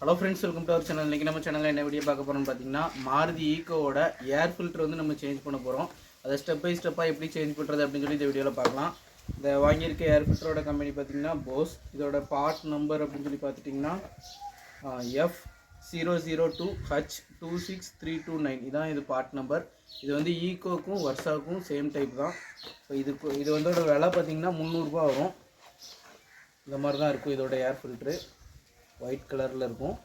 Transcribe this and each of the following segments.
Hello friends welcome to our channel இன்றைக்கி நம்ம சேனலில் என்ன வீடியோ பார்க்க போகிறோம்னு பார்த்தீங்கன்னா மாருதி ஈக்கோவோட ஏர் ஃபில்டர் வந்து நம்ம சேஞ்ச் பண்ண போகிறோம் அதை ஸ்டெப் பை ஸ்டெப்பாக எப்படி சேஞ்ச் பண்ணுறது அப்படின்னு சொல்லி இந்த வீடியோவில் பார்க்கலாம். இந்த வாங்கியிருக்க ஏர் ஃபில்டரோட கம்பெனி பார்த்தீங்கன்னா போஸ் இதோட பார்ட் நம்பர் அப்படின்னு சொல்லி பார்த்துட்டிங்கன்னா F zero zero two H two six three two nine இதான் இது பார்ட் நம்பர் இது வந்து ஈக்கோக்கும் வர்ஷாவுக்கும் சேம் டைப் தான். இப்போ இதுக்கு இது வந்தோட விலை பார்த்தீங்கன்னா முந்நூறுரூபா வரும். இந்த மாதிரி தான் இருக்கும் இதோட ஏர் ஃபில்ட்ரு ஒயிட் கலரில் இருக்கும்.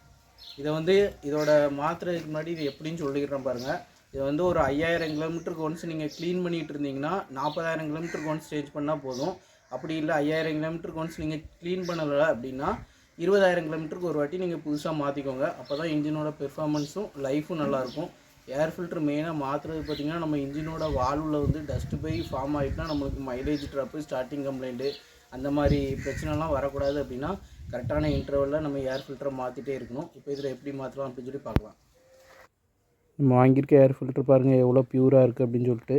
இதை வந்து இதோட மாத்திரைக்கு முன்னாடி இது எப்படின்னு சொல்லிக்கிறேன் பாருங்கள் இதை வந்து ஒரு ஐயாயிரம் கிலோமீட்டருக்கு ஒன்ஸ் நீங்கள் க்ளீன் பண்ணிகிட்டு இருந்தீங்கன்னா நாற்பதாயிரம் கிலோமீட்டருக்கு ஒன்ஸ் சேஞ்ச் பண்ணால் போதும். அப்படி இல்லை ஐயாயிரம் கிலோமீட்டருக்கு ஒன்ஸ் நீங்கள் க்ளீன் பண்ணலை அப்படின்னா இருபதாயிரம் கிலோமீட்டருக்கு ஒரு வாட்டி நீங்கள் புதுசாக மாற்றிக்கோங்க அப்போ தான் இன்ஜினோட பெர்ஃபார்மன்ஸும் லைஃபும் நல்லாயிருக்கும் ஏர் ஃபில்டர் மெயினாக மாற்றுறது பார்த்திங்கன்னா நம்ம இன்ஜினோட வால்வில் வந்து டஸ்ட் பை ஃபார்ம் ஆகிட்டுனா நம்மளுக்கு மைலேஜ் ட்ராப்பு ஸ்டார்டிங் கம்ப்ளைண்ட்டு அந்த மாதிரி பிரச்சனைலாம் வரக்கூடாது அப்படின்னா கரெக்டான இன்டர்வலில் நம்ம ஏர் ஃபில்டரை மாற்றிட்டே இருக்கணும். இப்போ இதில் எப்படி மாற்றலாம் அப்படின்னு சொல்லி பார்க்கலாம். நம்ம வாங்கியிருக்க ஏர் ஃபில்டர் பாருங்கள் எவ்வளோ ப்யூராக இருக்குது அப்படின்னு சொல்லிட்டு.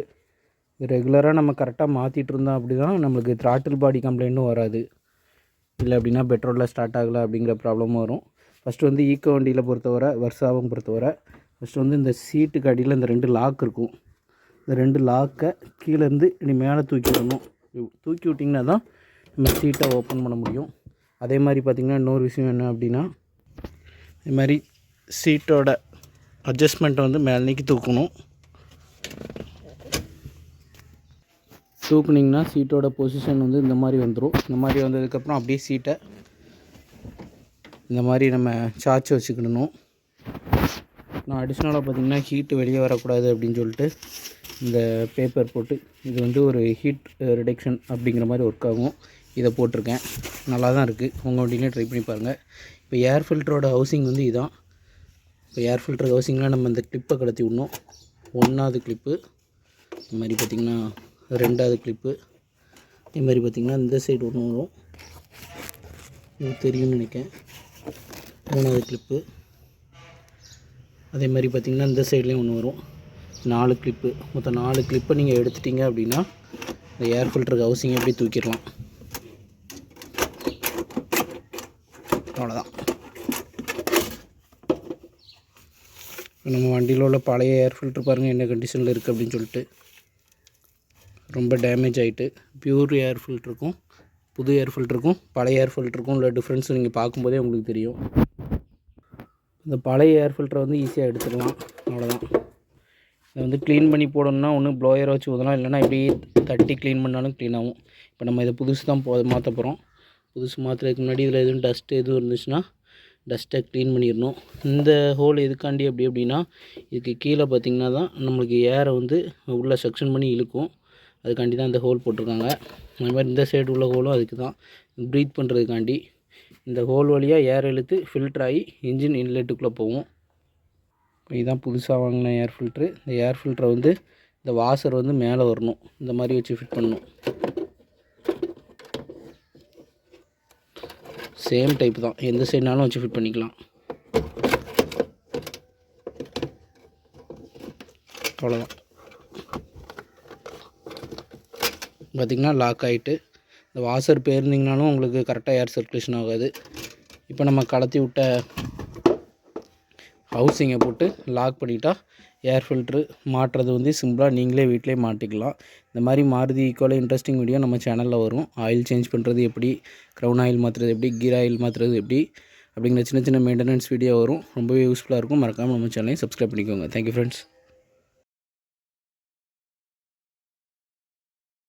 இது ரெகுலராக நம்ம கரெக்டாக மாற்றிட்டு இருந்தோம் அப்படி தான் நம்மளுக்கு த்ராட்டில் பாடி கம்ப்ளைண்ட்டும் வராது. இல்லை அப்படின்னா பெட்ரோலில் ஸ்டார்ட் ஆகலை அப்படிங்கிற ப்ராப்ளமும் வரும். ஃபஸ்ட்டு வந்து ஈக்கோ வண்டியில் பொறுத்தவரை வர்ஷாவும் பொறுத்தவரை ஃபஸ்ட்டு வந்து இந்த சீட்டுக்கு அடியில் இந்த ரெண்டு லாக் இருக்கும். இந்த ரெண்டு லாக்கை கீழேருந்து இனி மேலே தூக்கி விடணும் தூக்கி விட்டிங்கன்னா தான் நம்ம சீட்டை ஓப்பன் பண்ண முடியும். அதே மாதிரி பார்த்திங்கன்னா இன்னொரு விஷயம் என்ன அப்படின்னா இது மாதிரி சீட்டோட அட்ஜஸ்ட்மெண்ட்டை வந்து மேலேக்கு தூக்கணும். தூக்குனிங்கன்னா சீட்டோட பொசிஷன் வந்து இந்த மாதிரி வந்துடும் இந்த மாதிரி வந்ததுக்கப்புறம் அப்படியே சீட்டை இந்த மாதிரி நம்ம சார்ஜ் வச்சுக்கிடணும். நான் அடிஷ்னலாக பார்த்திங்கன்னா ஹீட்டு வெளியே வரக்கூடாது அப்படின்னு சொல்லிட்டு இந்த பேப்பர் போட்டு இது வந்து ஒரு ஹீட் ரிடக்ஷன் அப்படிங்கிற மாதிரி ஒர்க் ஆகும். இதை போட்டிருக்கேன். நல்லா தான் இருக்குது உங்கள் வண்டியிலே ட்ரை பண்ணி பாருங்கள் இப்போ ஏர் ஃபில்டரோட ஹவுசிங் வந்து இதுதான் இப்போ ஏர் ஃபில்டர் ஹவுசிங்லாம் நம்ம இந்த கிளிப்பை கடத்தி விடணும். ஒன்றாவது கிளிப்பு இந்த மாதிரி பார்த்திங்கன்னா ரெண்டாவது கிளிப்பு இதே மாதிரி பார்த்திங்கன்னா இந்த சைடு ஒன்று வரும். உங்களுக்கு தெரியும்னு நினைக்கிறேன். மூணாவது கிளிப்பு அதே மாதிரி பார்த்திங்கன்னா இந்த சைட்லேயும் ஒன்று வரும். நாலு கிளிப்பு மொத்தம் நாலு கிளிப்பை நீங்கள் எடுத்துட்டிங்க அப்படின்னா இந்த ஏர் ஃபில்டருக்கு ஹவுசிங் எப்படி தூக்கிடலாம். அவ்வளோதான் நம்ம வண்டியில் உள்ள பழைய ஏர் ஃபில்ட்ரு பாருங்கள் என்ன கண்டிஷனில் இருக்குது அப்படின்னு சொல்லிட்டு. ரொம்ப டேமேஜ் ஆகிட்டு பியூர் ஏர் ஃபில்ட்ருக்கும் புது ஏர் ஃபில்ட்ருக்கும் பழைய ஏர் ஃபில்ட்ருக்கும் உள்ள டிஃப்ரென்ஸ் நீங்கள் பார்க்கும்போதே உங்களுக்கு தெரியும். இந்த பழைய ஏர் ஃபில்டரை வந்து ஈஸியாக எடுத்துடலாம் அவ்வளோதான் இதை வந்து க்ளீன் பண்ணி போடணும்னா ஒன்று ப்ளோயரை வச்சு ஊதலாம் இல்லைனா இப்படி தட்டி க்ளீன் பண்ணாலும் க்ளீன் ஆகும். இப்போ நம்ம இதை புதுசு தான் போ மாற்ற போகிறோம் புதுசு மாற்றுறதுக்கு முன்னாடி இதில் எதுவும் டஸ்ட்டு எதுவும் இருந்துச்சுன்னா டஸ்ட்டை க்ளீன் பண்ணிடணும். இந்த ஹோல் எதுக்காண்டி அப்படி அப்படின்னா இதுக்கு கீழே பார்த்திங்கன்னா தான் நம்மளுக்கு ஏரை வந்து உள்ளே செக்ஷன் பண்ணி இழுக்கும். அதுக்காண்டி தான் இந்த ஹோல் போட்டிருக்காங்க. அது மாதிரி இந்த சைடு உள்ள ஹோலும் அதுக்கு தான் ப்ரீத் பண்ணுறதுக்காண்டி இந்த ஹோல் வழியாக ஏர் இழுத்து ஃபில்டர் ஆகி இன்ஜின் இன்லெட்டுக்குள்ளே போகும். இதுதான் புதுசாக வாங்கின ஏர் ஃபில்ட்ரு இந்த ஏர் ஃபில்டரை வந்து இந்த வாசர் வந்து மேலே வரணும். இந்த மாதிரி வச்சு ஃபிட் பண்ணணும். சேம் டைப் தான். எந்த சைடுனாலும் வச்சு ஃபிட் பண்ணிக்கலாம். அவ்வளோதான் பார்த்திங்கன்னா லாக் ஆகிட்டு இந்த வாசர் போயிருந்தீங்கனாலும் உங்களுக்கு கரெக்டாக ஏர் சர்க்குலேஷன் ஆகாது. இப்போ நம்ம கலத்தி விட்ட ஹவுசிங்கை போட்டு லாக் பண்ணிட்டா ஏர் ஃபில்ட்ரு மாட்டுறது வந்து சிம்பிளாக நீங்களே வீட்டிலே மாட்டிக்கலாம். இந்த மாதிரி மாருதி ஈக்குவலாக இன்ட்ரெஸ்டிங் வீடியோ நம்ம சேனலில் வரும். ஆயில் சேஞ்ச் பண்ணுறது எப்படி க்ரௌன் ஆயில் மாற்றுறது எப்படி கீர் ஆயில் மாற்றுறது எப்படி அப்படிங்கிற சின்ன சின்ன மெயின்டெனன்ஸ் வீடியோ வரும். ரொம்பவே யூஸ்ஃபுல்லாக இருக்கும். மறக்காமல் நம்ம சேனலையும் சப்ஸ்கிரைப் பண்ணிக்கோங்க. Thank you friends